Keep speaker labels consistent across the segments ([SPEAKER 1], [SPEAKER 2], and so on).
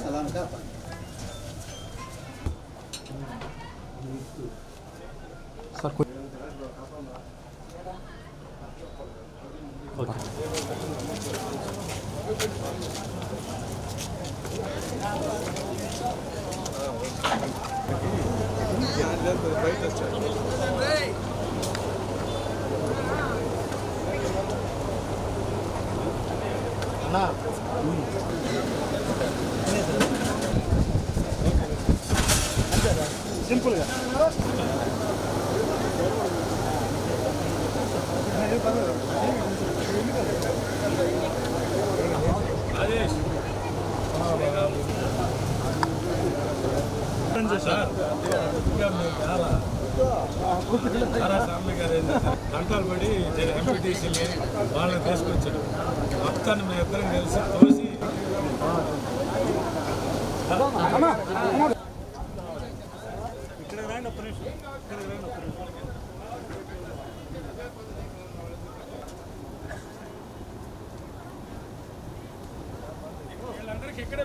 [SPEAKER 1] Selam kapan. Sir कोई Okay. 하나, 둘.
[SPEAKER 2] 심플해.
[SPEAKER 1] 아니. 현재 사. 우리 한명 하나. Sir కొ- సింపుల్గా గంటలు పడి ఎంపీటీసీని వాళ్ళని తీసుకొచ్చాడు మొత్తాన్ని మేము ఇద్దరం కలిసి తోసి
[SPEAKER 2] వీళ్ళందరికీ ఇక్కడే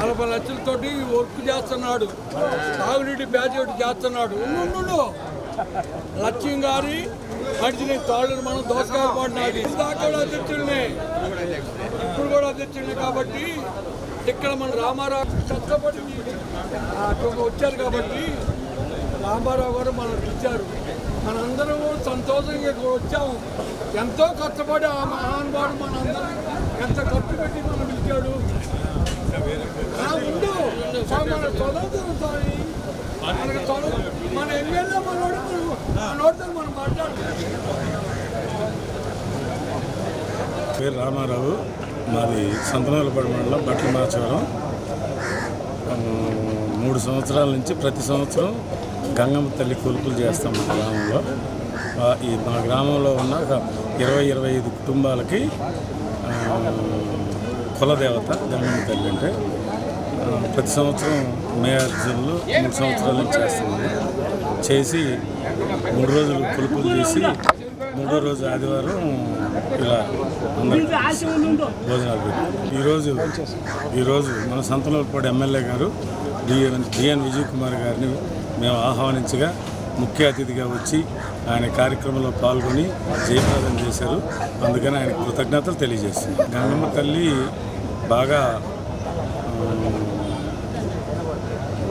[SPEAKER 3] నలభై లక్షలతోటి వర్క్ చేస్తున్నాడు. తాగునీటి బ్యాచ్ ఒకటి చేస్తున్నాడు. ఉండు లక్ష్యం గారి మడిచిన తాళ్ళు మనం దోసకాయలు పడినాడు. దాకా కూడా అధ్యక్షుడిని. ఇప్పుడు కూడా అధ్యక్షుడినే కాబట్టి ఇక్కడ మన రామారావు కష్టపడి వచ్చారు కాబట్టి రామారావు గారు మనం పిలిచారు. మనందరం సంతోషంగా ఇక్కడ వచ్చాము. ఎంతో కష్టపడి ఆ మహానుభావుడు మనందరం ఎంత ఖర్చు పెట్టి మనం పిలిచాడు.
[SPEAKER 1] ఆ,
[SPEAKER 3] ఉండు మన చదువుతాం సారీ మనకు చదువు మన ఎమ్మెల్యే మనోడు మనోడితో మనం మాట్లాడుతున్నాం.
[SPEAKER 1] పేరు రామారావు. మాది సంతనోలపడి మండలం బట్ల మాచవరం. మూడు సంవత్సరాల నుంచి ప్రతి సంవత్సరం గంగమ్మ తల్లి కొలుపులు చేస్తాం మా గ్రామంలో. ఈ మా గ్రామంలో ఉన్న ఒక ఇరవై ఇరవై ఐదు కుటుంబాలకి కులదేవత గంగమ్మ తల్లి అంటే ప్రతి సంవత్సరం మే అర్జున్లు మూడు సంవత్సరాల నుంచి చేస్తున్నాము. చేసి మూడు రోజులు కొలుపులు చేసి మూడో రోజు ఆదివారం ఇలా భోజనాలు పెట్టి ఈరోజు ఈరోజు మన సంతనూరుపాడు ఎమ్మెల్యే గారు డిఎన్ డిఎన్ విజయ్ కుమార్ గారిని మేము ఆహ్వానించగా ముఖ్య అతిథిగా వచ్చి ఆయన కార్యక్రమంలో పాల్గొని జయప్రదం చేశారు. అందుకని ఆయన కృతజ్ఞతలు తెలియజేస్తున్నాం గంగమ్మ తల్లి బాగా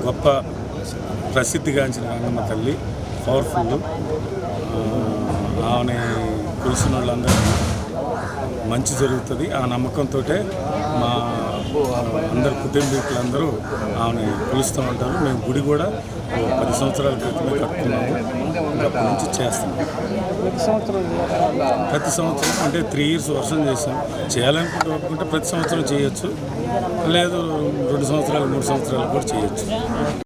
[SPEAKER 1] గొప్ప ప్రసిద్ధిగాంచిన గంగమ్మ తల్లి పవర్ఫుల్. ఆమె కురిసిన వాళ్ళందరూ మంచి జరుగుతుంది. ఆ నమ్మకంతో మా అందరు కుటుంబీకులందరూ ఆమెను పిలుస్తూ ఉంటారు. మేము గుడి కూడా పది సంవత్సరాల క్రితమే కట్టుకున్నాము. అప్పటి నుంచి చేస్తున్నాం ప్రతి సంవత్సరం అంటే త్రీ ఇయర్స్ వర్షం చేసాం. చేయాలనుకుంటే ఒప్పుకుంటే ప్రతి సంవత్సరం చేయొచ్చు. లేదు రెండు సంవత్సరాలు మూడు సంవత్సరాలు కూడా చేయొచ్చు.